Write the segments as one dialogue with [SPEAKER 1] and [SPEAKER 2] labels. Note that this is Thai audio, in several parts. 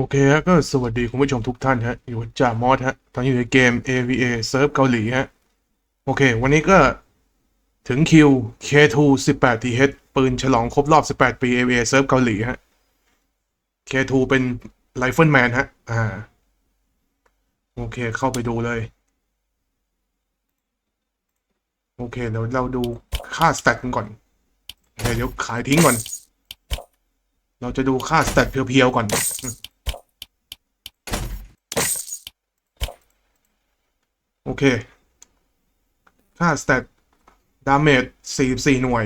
[SPEAKER 1] โอเคฮะก็สวัสดีคุณผู้ชมทุกท่านฮะอยู่กับจ่ามอสฮะตอนนี้อยู่ในเกม AVA เซิร์ฟเกาหลีฮะโอเค วันนี้ก็ถึงคิว K2 18TH ปืนฉลองครบรอบ 18 ปี AVA เซิร์ฟเกาหลีฮะ K2 เป็นไรเฟิลแมนฮะ อ่า โอเคเข้าไปดูเลย โอเคเดี๋ยวเราดูค่าสแตทกันก่อนเคเดี๋ยวขายทิ้งก่อน เราจะดูค่าสแตทเพียวๆก่อน โอ เค ค่าสเตตดาเมจ44 หน่วย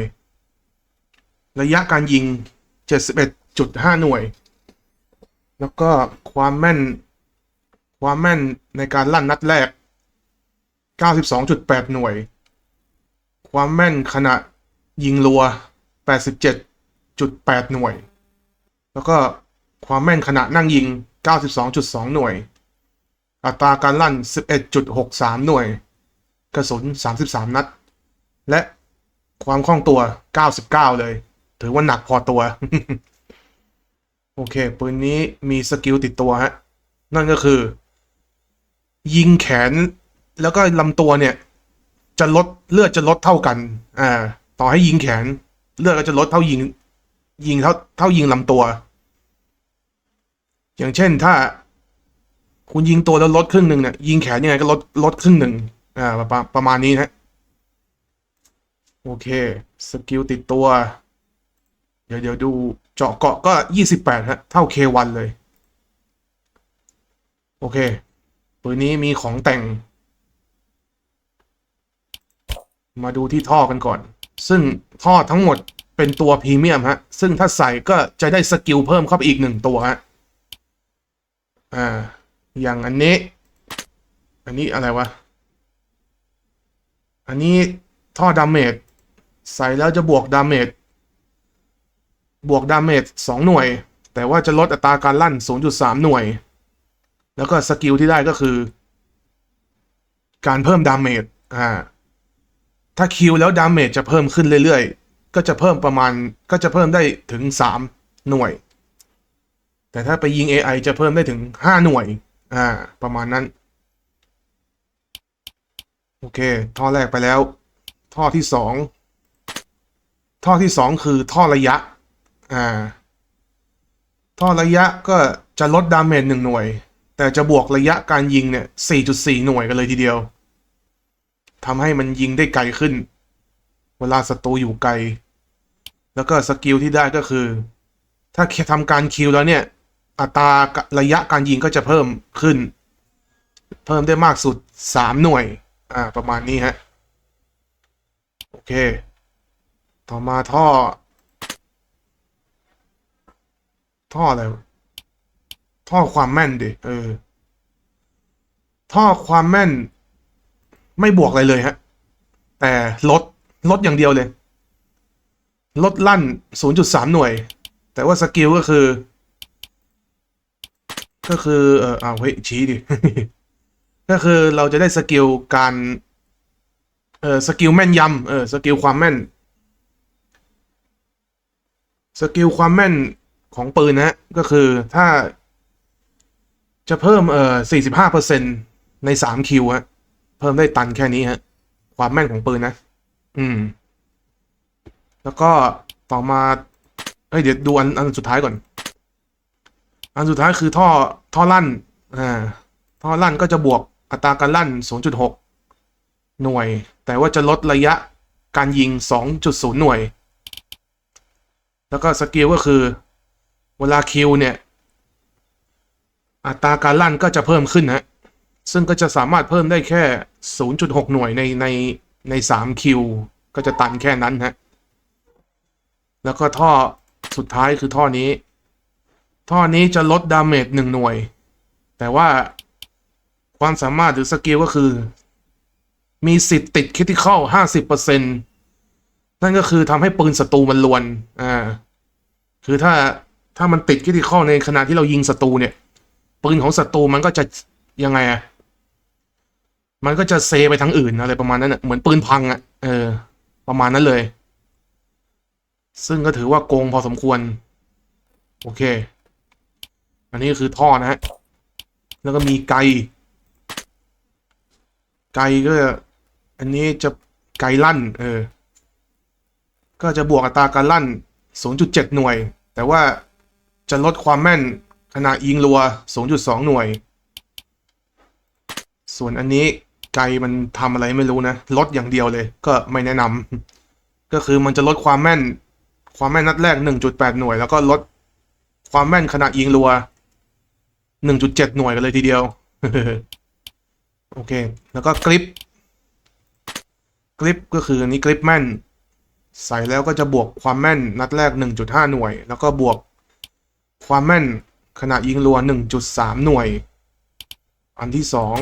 [SPEAKER 1] ระยะการยิง 71.5 หน่วย แล้วก็ความแม่น ความแม่นในการลั่นนัดแรก 92.8 หน่วย ความแม่นขณะยิงรัว 87.8 หน่วย แล้วก็ความแม่นขณะนั่งยิง 92.2 หน่วย อัตราการลั่น 11.63 หน่วย กระสุน 33 นัด และความคล่องตัว 99 เลย ถือว่าหนักพอตัว โอเค ปืนนี้มีสกิลติดตัวฮะ นั่นก็คือ ยิงแขนแล้วก็ลำตัวเนี่ย จะลดเลือดจะลดเท่ากัน อ่า ต่อให้ยิงแขน เลือดก็จะลดเท่ายิง ยิงเท่าเท่ายิงลำตัว อย่างเช่นถ้า คุณยิงตัวแล้วลดครึ่งหนึ่งเนี่ยยิงแขนยังไงก็ลดลดครึ่งหนึ่งอ่าประประมาณนี้นะ โอเค สกิลติดตัว เดี๋ยวเดี๋ยวดูเจาะเกาะก็ยี่สิบแปดฮะ เท่า K1 เลย โอเคปืนนี้มีของแต่ง มาดูที่ท่อกันก่อน ซึ่งท่อทั้งหมดเป็นตัวพรีเมียมฮะ ซึ่งถ้าใส่ก็จะได้สกิลเพิ่มเข้าไปอีกหนึ่งตัวฮะ อ่า อย่างอันนี้ อันนี้อะไรวะ อันนี้ท่อดาเมจใส่แล้วจะบวกดาเมจบวกดาเมจสองหน่วย แต่ว่าจะลดอัตราการลั่น 0.3 หน่วย แล้วก็สกิลที่ได้ก็คือ การเพิ่มดาเมจอ่าถ้าคิวแล้วดาเมจจะเพิ่มขึ้นเรื่อยๆ ก็จะเพิ่มประมาณก็จะเพิ่มได้ถึง 3 หน่วย แต่ถ้าไปยิง AI จะเพิ่มได้ถึง 5 หน่วย อ่า ประมาณนั้น โอเค ท่อแรกไปแล้ว ท่อที่สอง ท่อที่สองคือท่อระยะ อ่า ท่อระยะก็จะลดดาเมจหนึ่งหน่วย แต่จะบวกระยะการยิงเนี่ย 4.4 หน่วยกันเลยทีเดียว ทำให้มันยิงได้ไกลขึ้น เวลาศัตรูอยู่ไกล แล้วก็สกิลที่ได้ก็คือ ถ้าทำการคิวแล้วเนี่ย อัตราระยะการยิงก็จะเพิ่มขึ้น เพิ่มได้มากสุด 3 หน่วย อ่า ประมาณนี้ฮะ โอเค ต่อมาท่อ ท่ออะไร ท่อความแม่นดิ เออ ท่อความแม่น ไม่บวกอะไรเลยฮะ แต่ลด ลดอย่างเดียวเลย ลดลั่น 0.3 หน่วย แต่ว่าสกิลก็คือ ก็คือ เออเอาเฮ้ยชี้ดิ ก็คือเราจะได้สกิลการ เออสกิลแม่นยำเออสกิลความแม่น สกิลความแม่นของปืนนะก็คือถ้า จะเพิ่มเออสี่สิบห้าเปอ45%ใน3คิวฮะเพิ่มได้ตันแค่นี้ฮะ ความแม่นของปืนนะ อืม แล้วก็ต่อมาเอ้ยเดี๋ยวดูอันอันสุดท้ายก่อน อันสุดท้ายคือท่อท่อลั่นอ่าท่อลั่นก็จะบวกอัตราการลั่น 0.6 หน่วย แต่ว่าจะลดระยะการยิง 2.0 หน่วย แล้วก็สกิลก็คือ เวลาคิวเนี่ย อัตราการลั่นก็จะเพิ่มขึ้นนะซึ่งก็จะสามารถเพิ่มได้แค่ 0.6 หน่วยในในใน3คิว ก็จะตันแค่นั้นฮะ แล้วก็ท่อสุดท้ายคือท่อนี้ ท่อนี้จะลดดาเมจหนึ่งหน่วย แต่ว่าความสามารถหรือสกิลก็คือ มีสิทธิ์ติดคริติคอลห้าสิบเปอร์เซ็นนั่นก็คือทำให้ปืนศัตรูมันลวน อ่า คือถ้าถ้ามันติดคริติคอลในขณะที่เรายิงศัตรูเนี่ย ปืนของศัตรูมันก็จะยังไงอะมันก็จะเซไปทางอื่นอะไรประมาณนั้นอะเหมือนปืนพังอะเออ ประมาณนั้นเลย ซึ่งก็ถือว่าโกงพอสมควร โอเค อันนี้คือท่อนะฮะ แล้วก็มีไก่ ไก่ก็ อันนี้จะไก่ลั่น เออ ก็จะบวกอัตราการลั่น 0.7 หน่วย แต่ว่าจะลดความแม่นขณะยิงรัว 0.2 หน่วย ส่วนอันนี้ไก่มันทำอะไรไม่รู้นะ ลดอย่างเดียวเลย ก็ไม่แนะนำ ก็คือมันจะลดความแม่น ความแม่นนัดแรก 1.8 หน่วย แล้วก็ลดความแม่นขณะยิงรัว 1.7หน่วยกันเลยทีเดียว โอเค แล้วก็กริปกริปก็คืออันนี้กริปแม่น ใส่แล้วก็จะบวกความแม่นนัดแรก 1.5 หน่วย แล้วก็บวกความแม่นขณะยิงรัว 1.3 หน่วย อันที่สอง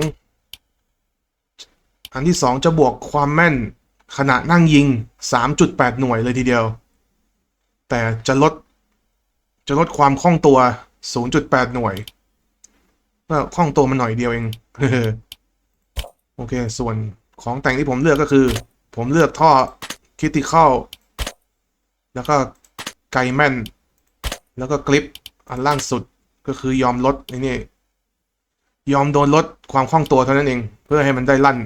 [SPEAKER 1] อันที่สองจะบวกความแม่นขณะนั่งยิง 3.8 หน่วยเลยทีเดียว แต่จะลด จะลดความคล่องตัว 0.8 หน่วย ก็คล่องตัวมันหน่อยเดียวเองโอเค ส่วนของแต่งที่ผมเลือกก็คือ ผมเลือกท่อคิติคอลแล้วก็ไกแม่นแล้วก็กริปอันล่างสุดก็คือยอมลดไอ้นี่ ยอมโดนลดความคล่องตัวเท่านั้นเอง เพื่อให้มันได้ลั่น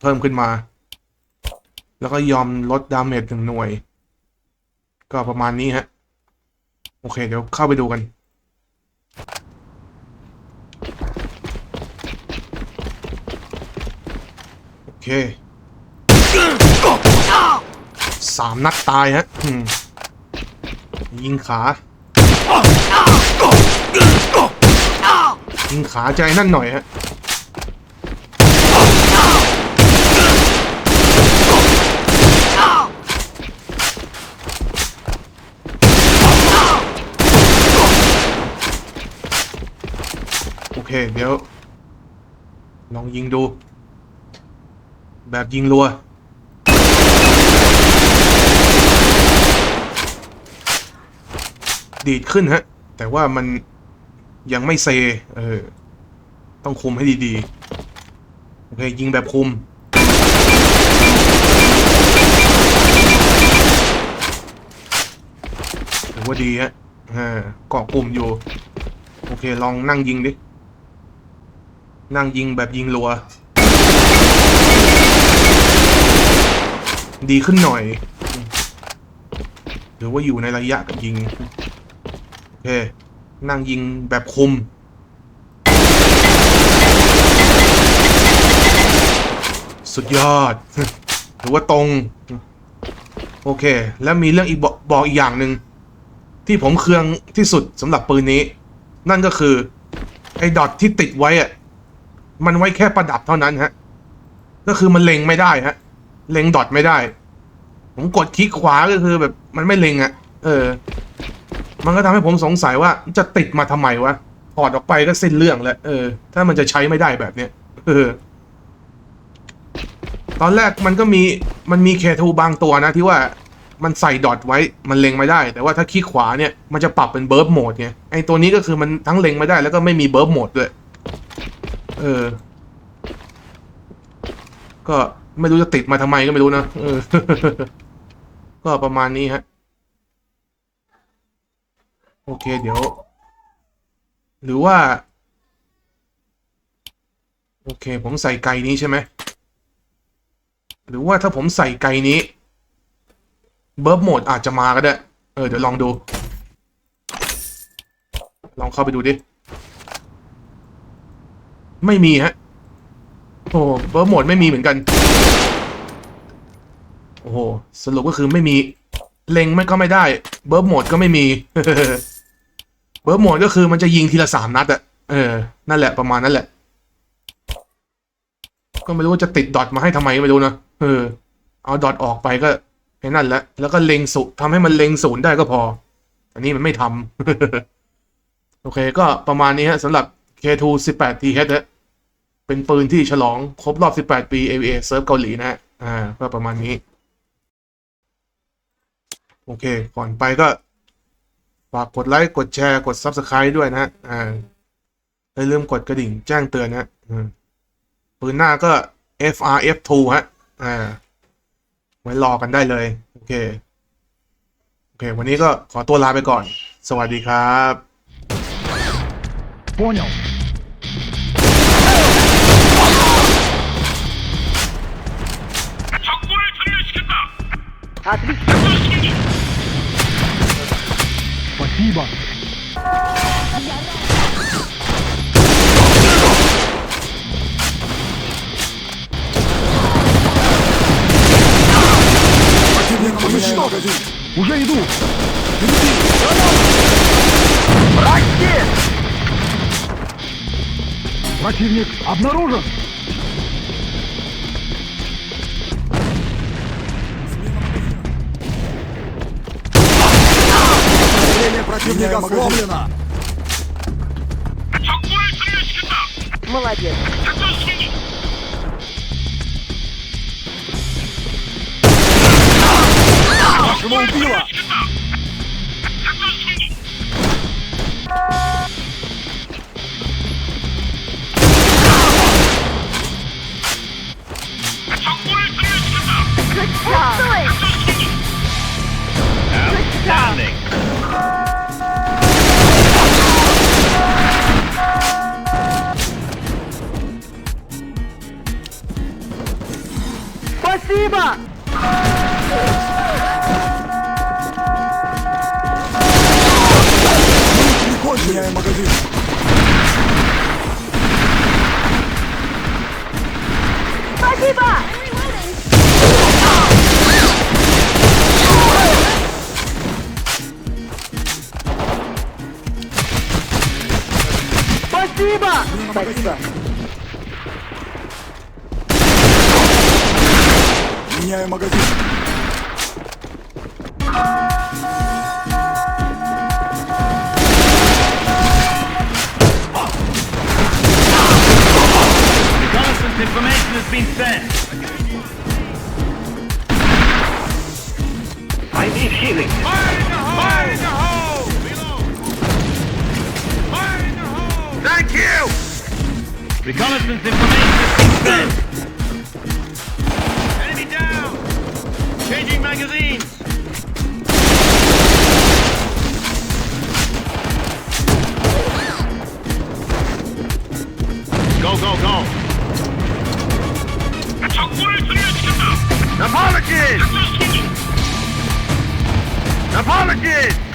[SPEAKER 1] เพิ่มขึ้นมา แล้วก็ยอมลดดาเมจหนึ่งหน่วย ก็ประมาณนี้ฮะ โอเค เดี๋ยวเข้าไปดูกัน โอ เคสามนัดตายฮะยิงขา ยิงขาใจนั่นหน่อยฮะโอเค เดี๋ยวลองยิงดู แบบยิงรัว ดีดขึ้นฮะ แต่ว่ามันยังไม่เซ เออ ต้องคุมให้ดีๆ โอเค ยิงแบบคุม ถือว่าดีฮะอ่าเกาะกลุ่มอยู่ โอเค ลองนั่งยิงดิ นั่งยิงแบบยิงรัว ดีขึ้นหน่อย หรือว่าอยู่ในระยะกับยิง โอเค นั่งยิงแบบคุมสุดยอด หรือว่าตรง โอเค แล้วมีเรื่องอีกบอกบอกอีกอย่างหนึ่งที่ผมเคืองที่สุดสำหรับปืนนี้ นั่นก็คือ ไอ้ดอทที่ติดไว้อะมันไว้แค่ประดับเท่านั้นฮะ ก็คือมันเล็งไม่ได้ฮะ เล็งดอทไม่ได้ ผมกดคลิกขวาก็คือแบบมันไม่เล็งอะเออ มันก็ทำให้ผมสงสัยว่าจะติดมาทำไมวะถอดออกไปก็สิ้นเรื่องแล้วเออ ถ้ามันจะใช้ไม่ได้แบบเนี้ยเออ ตอนแรกมันก็มีมันมีเคทูบางตัวนะที่ว่ามันใส่ดอทไว้มันเล็งไม่ได้ แต่ว่าถ้าคลิกขวาเนี่ยมันจะปรับเป็นเบิร์บโหมดไงไอตัวนี้ก็คือมันทั้งเล็งไม่ได้แล้วก็ไม่มีเบิร์บโหมดด้วย เออ ก็ ไม่รู้จะติดมาทำไมก็ไม่รู้นะก็ประมาณนี้ฮะ โอเคเดี๋ยว หรือว่า โอเค ผมใส่ไกนี้ใช่ไหม หรือว่าถ้าผมใส่ไกนี้ เบิร์บโหมดอาจจะมาก็ได้ เออ เดี๋ยวลองดู ลองเข้าไปดูดิ ไม่มีฮะ โอ้เบิร์โหมดไม่มีเหมือนกัน โอ้โหสรุปก็คือไม่มีเล็งไม่ก็ไม่ได้ เบิร์บโหมดก็ไม่มี เบิร์บโหมดก็คือมันจะยิงทีละสามนัดอะเออ นั่นแหละประมาณนั้นแหละ ก็ไม่รู้ว่าจะติดดอทมาให้ทำไมไม่รู้นะเออ เอาดอทออกไปก็ไอ้นั่นแหละ แล้วก็เล็งสุทำให้มันเล็งศูนย์ได้ก็พอ อันนี้มันไม่ทำโอเค ก็ประมาณนี้ฮะสำหรับ K2 18TH ฮะ เป็นปืนที่ฉลองครบรอบ 18 ปี AVA เซิร์ฟเกาหลีนะ อ่า ก็ประมาณนี้ โอเค ก่อนไปก็ฝากกดไลค์ กดแชร์ กด Subscribe ด้วยนะ อ่าอย่าลืมกดกระดิ่งแจ้งเตือนนะปืนหน้าก็ FRF2 ฮะ อ่า ไว้รอกันได้เลย โอเค โอเค วันนี้ก็ขอตัวลาไปก่อน สวัสดีครับ
[SPEAKER 2] понял
[SPEAKER 3] Отлично.
[SPEAKER 2] Спасибо. Уже иду! Враги! Противник обнаружен!
[SPEAKER 4] Противника сломлено!
[SPEAKER 3] Молодец.
[SPEAKER 5] Машину убила!
[SPEAKER 3] Спасибо! Спасибо! Спасибо!
[SPEAKER 4] Меняю магазин.
[SPEAKER 5] magazines! Go, go, go! Apologies! Apologies!